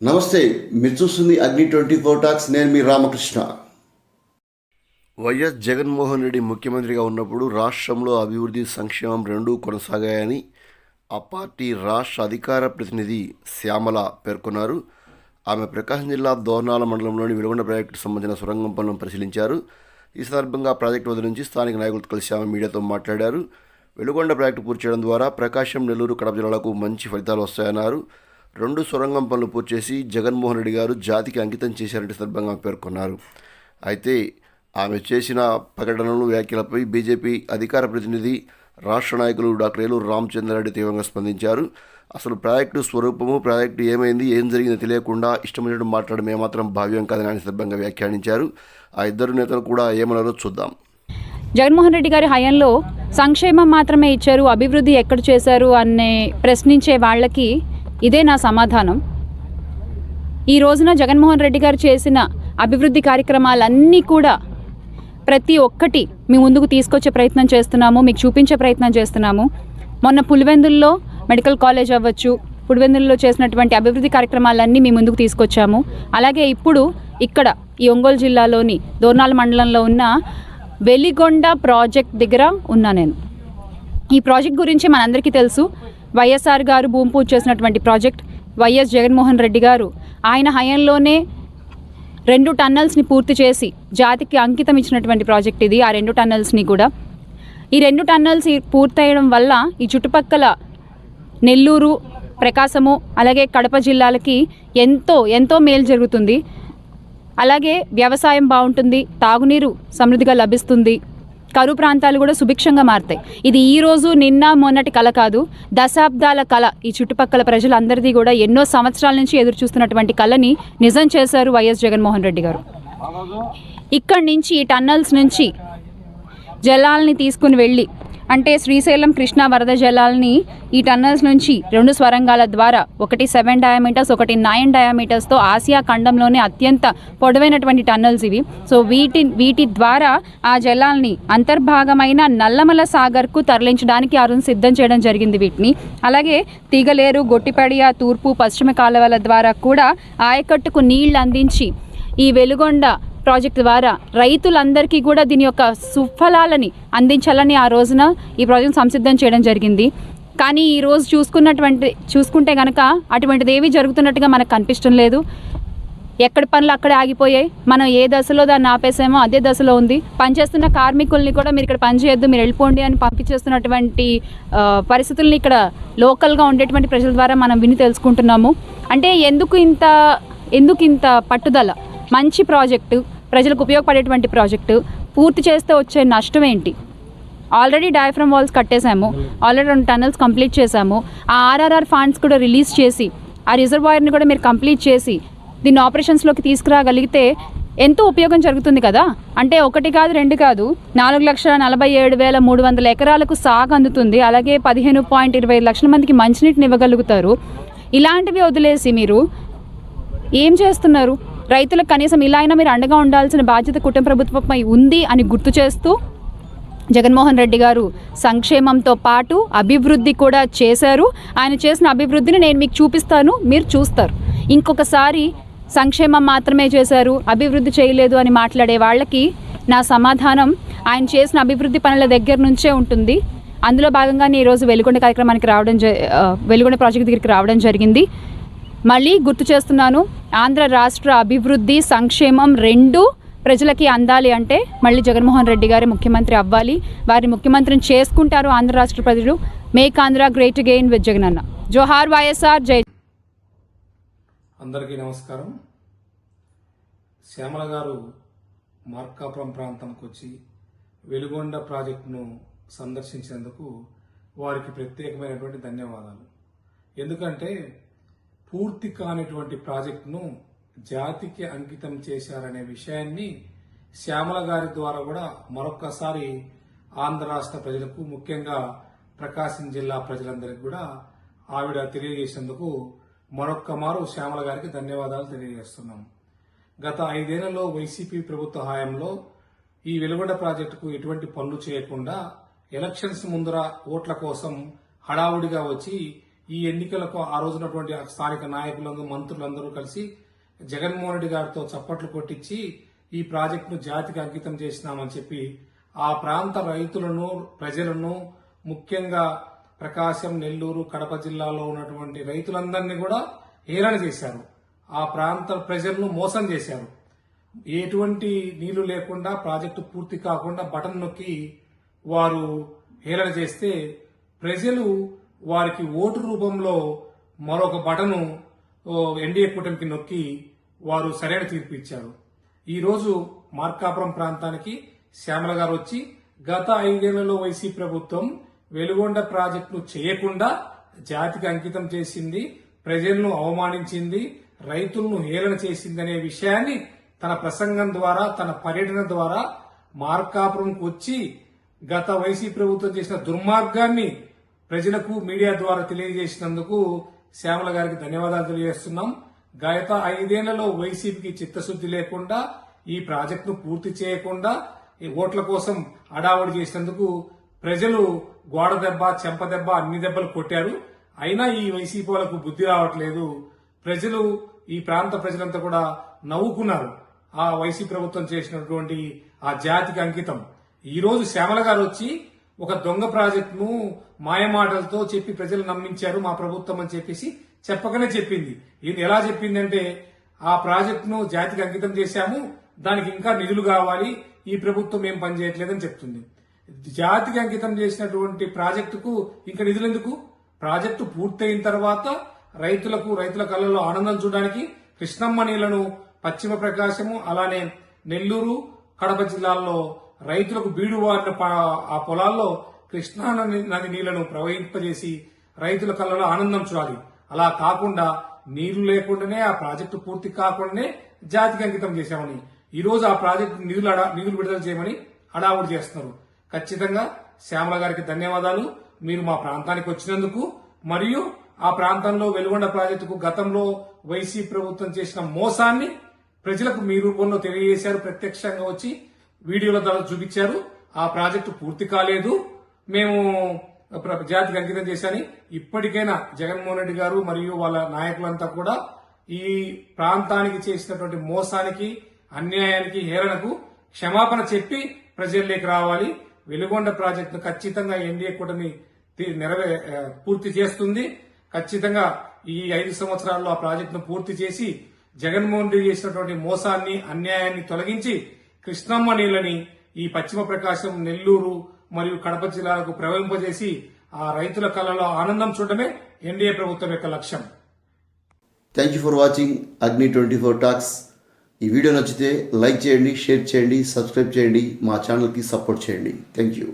నమస్తే మీరు చూస్తుంది అగ్ని ట్వంటీ ఫోర్ టాక్స్ నేను మీ రామకృష్ణ. వైఎస్ జగన్మోహన్ రెడ్డి ముఖ్యమంత్రిగా ఉన్నప్పుడు రాష్ట్రంలో అభివృద్ధి సంక్షేమం రెండూ కొనసాగాయని ఆ పార్టీ రాష్ట్ర అధికార ప్రతినిధి శ్యామల పేర్కొన్నారు. ఆమె ప్రకాశం జిల్లా దోర్నాల మండలంలోని వెలుగొండ ప్రాజెక్టుకు సంబంధించిన సొరంగం పనులను పరిశీలించారు. ఈ సందర్భంగా ప్రాజెక్టు వద్ద నుంచి స్థానిక నాయకులతో కలిసి ఆమె మీడియాతో మాట్లాడారు. వెలుగొండ ప్రాజెక్టు పూర్తి చేయడం ద్వారా ప్రకాశం నెల్లూరు కడప జిల్లాలకు మంచి ఫలితాలు వస్తాయన్నారు. రెండు సొరంగం పనులు పూర్తి చేసి జగన్మోహన్ రెడ్డి గారు జాతికి అంకితం చేశారంటే సందర్భంగా పేర్కొన్నారు. అయితే ఆమె చేసిన ప్రకటనలు వ్యాఖ్యలపై బీజేపీ అధికార ప్రతినిధి రాష్ట్ర నాయకులు డాక్టర్ ఏలూరు రామచంద్రారెడ్డి తీవ్రంగా స్పందించారు. అసలు ప్రాజెక్టు స్వరూపము ప్రాజెక్టు ఏమైంది ఏం జరిగిందో తెలియకుండా ఇష్టమైనట్టు మాట్లాడడం ఏమాత్రం భావ్యం కాదని ఆయన సందర్భంగా వ్యాఖ్యానించారు. ఆ ఇద్దరు నేతలు కూడా ఏమన్నారో చూద్దాం. జగన్మోహన్ రెడ్డి గారి హయాంలో సంక్షేమం మాత్రమే ఇచ్చారు అభివృద్ధి ఎక్కడ చేశారు అనే ప్రశ్నించే వాళ్ళకి ఇదే నా సమాధానం. ఈ రోజున జగన్మోహన్ రెడ్డి గారు చేసిన అభివృద్ధి కార్యక్రమాలన్నీ కూడా ప్రతి ఒక్కటి మీ ముందుకు తీసుకొచ్చే ప్రయత్నం చేస్తున్నాము మీకు చూపించే ప్రయత్నం చేస్తున్నాము. మొన్న పులివెందుల్లో మెడికల్ కాలేజ్ అవ్వచ్చు పులివెందుల్లో చేసినటువంటి అభివృద్ధి కార్యక్రమాలన్నీ మీ ముందుకు తీసుకొచ్చాము. అలాగే ఇప్పుడు ఇక్కడ ఈ ఒంగోలు జిల్లాలోని దోర్నాల మండలంలో ఉన్న వెలిగొండ ప్రాజెక్ట్ దగ్గర ఉన్నా నేను. ఈ ప్రాజెక్ట్ గురించి మనందరికీ తెలుసు. వైఎస్ఆర్ గారు భూమి పూజ చేసినటువంటి ప్రాజెక్ట్ వైఎస్ జగన్మోహన్ రెడ్డి గారు. ఆయన హయాంలోనే రెండు టన్నల్స్ని పూర్తి చేసి జాతికి అంకితం ఇచ్చినటువంటి ప్రాజెక్ట్ ఇది ఆ రెండు టన్నల్స్ని కూడా. ఈ రెండు టన్నల్స్ ఈ పూర్తయడం వల్ల ఈ చుట్టుపక్కల నెల్లూరు ప్రకాశము అలాగే కడప జిల్లాలకి ఎంతో ఎంతో మేలు జరుగుతుంది. అలాగే వ్యవసాయం బాగుంటుంది తాగునీరు సమృద్ధిగా లభిస్తుంది. కరువు ప్రాంతాలు కూడా సుభిక్షంగా మారుతాయి. ఇది ఈ రోజు నిన్న మొన్నటి కళ కాదు దశాబ్దాల కళ ఈ చుట్టుపక్కల ప్రజలందరిది కూడా ఎన్నో సంవత్సరాల నుంచి ఎదురు చూస్తున్నటువంటి కళని నిజం చేశారు వైఎస్ జగన్మోహన్ రెడ్డి గారు. ఇక్కడి నుంచి ఈ టన్నల్స్ నుంచి జలాల్ని తీసుకుని వెళ్ళి అంటే శ్రీశైలం కృష్ణా వరద జలాల్ని ఈ టన్నల్స్ నుంచి రెండు స్వరంగాల ద్వారా ఒకటి సెవెన్ డయామీటర్స్ ఒకటి నైన్ డయామీటర్స్తో ఆసియా ఖండంలోనే అత్యంత పొడవైనటువంటి టన్నల్స్ ఇవి. సో వీటి వీటి ద్వారా ఆ జలాల్ని అంతర్భాగమైన నల్లమల సాగర్కు తరలించడానికి అరుణ్ సిద్ధం చేయడం జరిగింది వీటిని. అలాగే తీగలేరు గొట్టిపడియ తూర్పు పశ్చిమ కాలువల ద్వారా కూడా ఆయకట్టుకు నీళ్ళు అందించి ఈ వెలుగొండ ప్రాజెక్ట్ ద్వారా రైతులందరికీ కూడా దీని యొక్క సుఫలాలని అందించాలని ఆ రోజున ఈ ప్రాజెక్ట్ సంసిద్ధం చేయడం జరిగింది. కానీ ఈరోజు చూసుకున్నటువంటి చూసుకుంటే కనుక అటువంటిది ఏమీ జరుగుతున్నట్టుగా మనకు కనిపించడం లేదు. ఎక్కడ పనులు అక్కడే ఆగిపోయాయి. మనం ఏ దశలో దాన్ని ఆపేసామో అదే దశలో ఉంది. పనిచేస్తున్న కార్మికుల్ని కూడా మీరు ఇక్కడ పనిచేయొద్దు మీరు వెళ్ళిపోండి అని పంపించేస్తున్నటువంటి పరిస్థితుల్ని ఇక్కడ లోకల్గా ఉండేటువంటి ప్రజల ద్వారా మనం విని తెలుసుకుంటున్నాము. అంటే ఎందుకు ఇంత ఎందుకు ఇంత పట్టుదల? మంచి ప్రాజెక్టు ప్రజలకు ఉపయోగపడేటువంటి ప్రాజెక్టు పూర్తి చేస్తే వచ్చే నష్టం ఏంటి? ఆల్రెడీ డయాఫ్రమ్ వాల్స్ కట్టేశాము. ఆల్రెడీ రెండు టనల్స్ కంప్లీట్ చేశాము. ఆ ఆర్ఆర్ఆర్ ఫండ్స్ కూడా రిలీజ్ చేసి ఆ రిజర్వాయర్ని కూడా మీరు కంప్లీట్ చేసి దీన్ని ఆపరేషన్స్లోకి తీసుకురాగలిగితే ఎంతో ఉపయోగం జరుగుతుంది కదా? అంటే ఒకటి కాదు రెండు కాదు నాలుగు లక్షల నలభై ఏడు వేల మూడు వందల ఎకరాలకు సాగు అందుతుంది. అలాగే పదిహేను పాయింట్ ఇరవై లక్షల మందికి మంచినీటిని ఇవ్వగలుగుతారు. ఇలాంటివి వదిలేసి మీరు ఏం చేస్తున్నారు? రైతులకు కనీసం ఇలా అయినా మీరు అండగా ఉండాల్సిన బాధ్యత కుటుంబ ప్రభుత్వంపై ఉంది అని గుర్తు చేస్తూ జగన్మోహన్ రెడ్డి గారు సంక్షేమంతో పాటు అభివృద్ధి కూడా చేశారు. ఆయన చేసిన అభివృద్ధిని నేను మీకు చూపిస్తాను మీరు చూస్తారు. ఇంకొకసారి సంక్షేమం మాత్రమే చేశారు అభివృద్ధి చేయలేదు అని మాట్లాడే వాళ్ళకి నా సమాధానం ఆయన చేసిన అభివృద్ధి పనుల దగ్గర నుంచే ఉంటుంది. అందులో భాగంగానే ఈరోజు వెలుగొండ కార్యక్రమానికి రావడం జ వెలుగొండ ప్రాజెక్ట్ దగ్గరికి రావడం జరిగింది. మళ్ళీ గుర్తు చేస్తున్నాను ఆంధ్ర రాష్ట్ర అభివృద్ధి సంక్షేమం రెండు ప్రజలకి అందాలి అంటే మళ్ళీ జగన్మోహన్ రెడ్డి గారి ముఖ్యమంత్రి అవ్వాలి. వారి ముఖ్యమంత్రిని చేసుకుంటారు ఆంధ్ర రాష్ట్ర ప్రజలు. Make Andhra great gain with Jaganna. Johar YSR జై అందరికీ నమస్కారం. శ్యామల గారు మార్కాపురం ప్రాంతానికి వచ్చి వెలుగొండ ప్రాజెక్టును సందర్శించినందుకు వారికి ప్రత్యేకమైనటువంటి ధన్యవాదాలు. ఎందుకంటే పూర్తి కానిటువంటి ప్రాజెక్టును జాతికి అంకితం చేశారనే విషయాన్ని శ్యామల గారి ద్వారా కూడా మరొక్కసారి ఆంధ్ర రాష్ట్ర ప్రజలకు ముఖ్యంగా ప్రకాశం జిల్లా ప్రజలందరికీ కూడా ఆవిడ తెలియజేసేందుకు మరొక్క మారు శ్యామల గారికి ధన్యవాదాలు తెలియజేస్తున్నాం. గత ఐదేళ్ళలో వైసీపీ ప్రభుత్వ హయాంలో ఈ వెలుగొండ ప్రాజెక్టుకు ఎటువంటి పనులు చేయకుండా ఎలక్షన్స్ ముందర ఓట్ల కోసం హడావుడిగా వచ్చి ఈ ఎన్నికలకు ఆ రోజునటువంటి స్థానిక నాయకులందరూ మంత్రులందరూ కలిసి జగన్మోహన్ రెడ్డి గారితో చప్పట్లు కొట్టించి ఈ ప్రాజెక్టును జాతికి అంకితం చేసినామని చెప్పి ఆ ప్రాంత రైతులను ప్రజలను ముఖ్యంగా ప్రకాశం నెల్లూరు కడప జిల్లాలో ఉన్నటువంటి రైతులందరినీ కూడా హేళన చేశారు. ఆ ప్రాంత ప్రజలను మోసం చేశారు. ఎటువంటి నీళ్ళు లేకుండా ప్రాజెక్టు పూర్తి కాకుండా బటన్ నొక్కి వారు హేళన చేస్తే ప్రజలు వారికి ఓటు రూపంలో మరొక బటను ఓ, ఎన్డీఏ కూటమికి నొక్కి వారు సరైన తీర్పు ఇచ్చారు. ఈరోజు మార్కాపురం ప్రాంతానికి శ్యామల గారు వచ్చి గత ఐదేళ్ళలో వైసీ ప్రభుత్వం వెలుగొండ ప్రాజెక్టును చేయకుండా జాతికి అంకితం చేసింది ప్రజలను అవమానించింది రైతులను హేళన చేసింది అనే విషయాన్ని తన ప్రసంగం ద్వారా తన పర్యటన ద్వారా మార్కాపురంకు వచ్చి గత వైసీ ప్రభుత్వం చేసిన దుర్మార్గాన్ని ప్రజలకు మీడియా ద్వారా తెలియజేసినందుకు శ్యామల గారికి ధన్యవాదాలు తెలియజేస్తున్నాం. గత ఐదేళ్ళలో వైసీపీకి చిత్తశుద్ధి లేకుండా ఈ ప్రాజెక్టును పూర్తి చేయకుండా ఈ ఓట్ల కోసం అడావడి చేసినందుకు ప్రజలు గోడ దెబ్బ చెంప దెబ్బ అన్ని దెబ్బలు కొట్టారు. అయినా ఈ వైసీపీ వాళ్ళకు బుద్ధి రావట్లేదు. ప్రజలు ఈ ప్రాంత ప్రజలంతా కూడా నవ్వుకున్నారు ఆ వైసీ ప్రభుత్వం చేసినటువంటి ఆ జాతికి అంకితం. ఈరోజు శ్యామల గారు వచ్చి ఒక దొంగ ప్రాజెక్టును మాయమాటలతో చెప్పి ప్రజలు నమ్మించారు మా ప్రభుత్వం అని చెప్పేసి చెప్పకనే చెప్పింది. ఇది ఎలా చెప్పిందంటే ఆ ప్రాజెక్టును జాతికి అంకితం చేశాము దానికి ఇంకా నిధులు కావాలి ఈ ప్రభుత్వం ఏం పనిచేయట్లేదని చెప్తుంది. జాతికి అంకితం చేసినటువంటి ప్రాజెక్టుకు ఇంకా నిధులు ఎందుకు? ప్రాజెక్టు పూర్తయిన తర్వాత రైతులకు రైతుల కళ్ళలో ఆనందం చూడడానికి కృష్ణమ్మ నీళ్ళను పశ్చిమ ప్రకాశము అలానే నెల్లూరు కడప జిల్లాల్లో రైతులకు బీడు వారిన ఆ పొలాల్లో కృష్ణా నది నీళ్ళను ప్రవహింపజేసి రైతుల కళ్ళలో ఆనందం చూడాలి. అలా కాకుండా నీళ్ళు లేకుండానే ఆ ప్రాజెక్టు పూర్తి కాకుండానే జాతికి అంకితం చేశామని ఈ రోజు ఆ ప్రాజెక్టు నిధులు అడా- నిధులు విడుదల చేయమని హడావుడి చేస్తున్నారు. ఖచ్చితంగా శ్యామల గారికి ధన్యవాదాలు. మీరు మా ప్రాంతానికి వచ్చినందుకు మరియు ఆ ప్రాంతంలో వెలుగొండ ప్రాజెక్టుకు గతంలో వైసీ ప్రభుత్వం చేసిన మోసాన్ని ప్రజలకు మీ రూపంలో తెలియజేశారు. ప్రత్యక్షంగా వచ్చి వీడియోల ద్వారా చూపించారు. ఆ ప్రాజెక్టు పూర్తి కాలేదు. మేము జాతికి అంకితం చేశాని. ఇప్పటికైనా జగన్మోహన్ రెడ్డి గారు మరియు వాళ్ళ నాయకులంతా కూడా ఈ ప్రాంతానికి చేసినటువంటి మోసానికి అన్యాయానికి హేళనకు క్షమాపణ చెప్పి ప్రజల్లోకి రావాలి. వెలుగొండ ప్రాజెక్టును ఖచ్చితంగా ఎన్డీఏ కూటమి నెరవే పూర్తి చేస్తుంది. ఖచ్చితంగా ఈ ఐదు సంవత్సరాల్లో ఆ ప్రాజెక్టును పూర్తి చేసి జగన్మోహన్ రెడ్డి చేసినటువంటి మోసాన్ని అన్యాయాన్ని తొలగించి కృష్ణమ్మ నీళ్ళని ఈ పశ్చిమ ప్రకాశం నెల్లూరు మరియు కడప జిల్లాలకు ప్రవహింపజేసి ఆ రైతుల కళలో ఆనందం చూడటమే ఎన్డీఏ ప్రభుత్వం యొక్క లక్ష్యం. Thank you for watching Agni twenty four talks ఈ వీడియో నచ్చితే లైక్ చేయండి షేర్ చేయండి సబ్స్క్రైబ్ చేయండి మా ఛానల్కి సపోర్ట్ చేయండి. Thank you